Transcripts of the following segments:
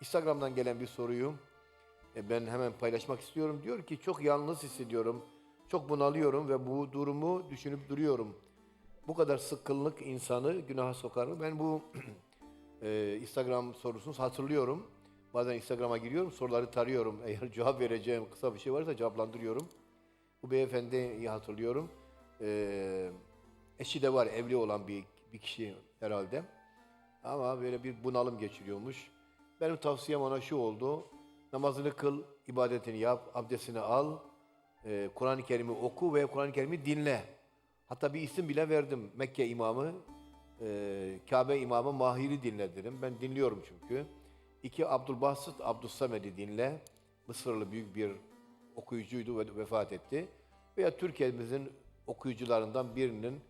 Instagram'dan gelen bir soruyu e, ben hemen paylaşmak istiyorum. Diyor ki çok yalnız hissediyorum, çok bunalıyorum ve bu durumu düşünüp duruyorum. Bu kadar sıkkınlık insanı günaha sokar mı? Ben bu e, Instagram sorusunu hatırlıyorum. Bazen Instagram'a giriyorum, soruları tarıyorum. Eğer cevap vereceğim kısa bir şey varsa cevaplandırıyorum. Bu beyefendiyi hatırlıyorum. Ee, eşi de var, evli olan bir, bir kişi herhalde. Ama böyle bir bunalım geçiriyormuş. Benim tavsiyem ona şu oldu. Namazını kıl, ibadetini yap, abdestini al, e, Kur'an-ı Kerim'i oku ve Kur'an-ı Kerim'i dinle. Hatta bir isim bile verdim. Mekke imamı, e, Kabe imamı Mahir'i dinle dedim. Ben dinliyorum çünkü. İki Abdülbasit Abdüssamed'i dinle. Mısırlı büyük bir okuyucuydu ve vefat etti. Veya Türkiye'mizin okuyucularından birinin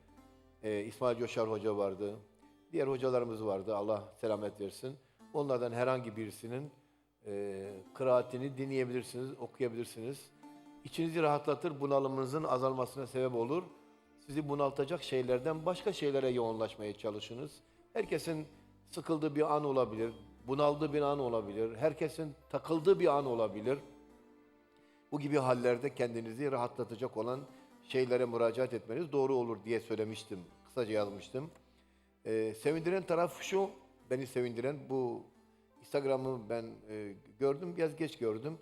e, İsmail Coşar Hoca vardı. Diğer hocalarımız vardı. Allah selamet versin. Onlardan herhangi birisinin e, kıraatini dinleyebilirsiniz, okuyabilirsiniz. İçinizi rahatlatır, bunalımınızın azalmasına sebep olur. Sizi bunaltacak şeylerden başka şeylere yoğunlaşmaya çalışınız. Herkesin sıkıldığı bir an olabilir, bunaldığı bir an olabilir, herkesin takıldığı bir an olabilir. Bu gibi hallerde kendinizi rahatlatacak olan şeylere müracaat etmeniz doğru olur diye söylemiştim. Kısaca yazmıştım. Ee, sevindiren taraf şu, beni sevindiren bu Instagram'ı ben e, gördüm, biraz geç gördüm.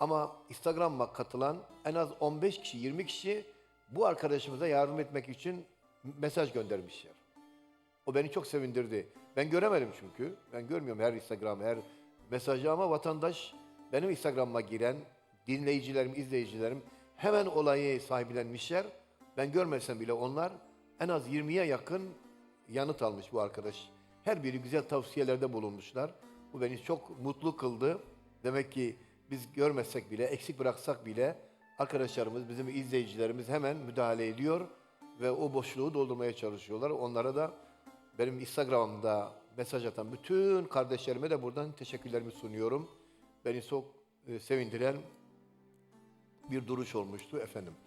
Ama Instagram'a katılan en az 15 kişi, 20 kişi bu arkadaşımıza yardım etmek için mesaj göndermişler. O beni çok sevindirdi. Ben göremedim çünkü. Ben görmüyorum her Instagram, her mesajı ama vatandaş benim Instagram'ıma giren dinleyicilerim, izleyicilerim hemen olayı sahiplenmişler. Ben görmesem bile onlar en az 20'ye yakın yanıt almış bu arkadaş. Her biri güzel tavsiyelerde bulunmuşlar. Bu beni çok mutlu kıldı. Demek ki biz görmesek bile, eksik bıraksak bile arkadaşlarımız, bizim izleyicilerimiz hemen müdahale ediyor ve o boşluğu doldurmaya çalışıyorlar. Onlara da benim Instagram'da mesaj atan bütün kardeşlerime de buradan teşekkürlerimi sunuyorum. Beni çok e, sevindiren bir duruş olmuştu efendim.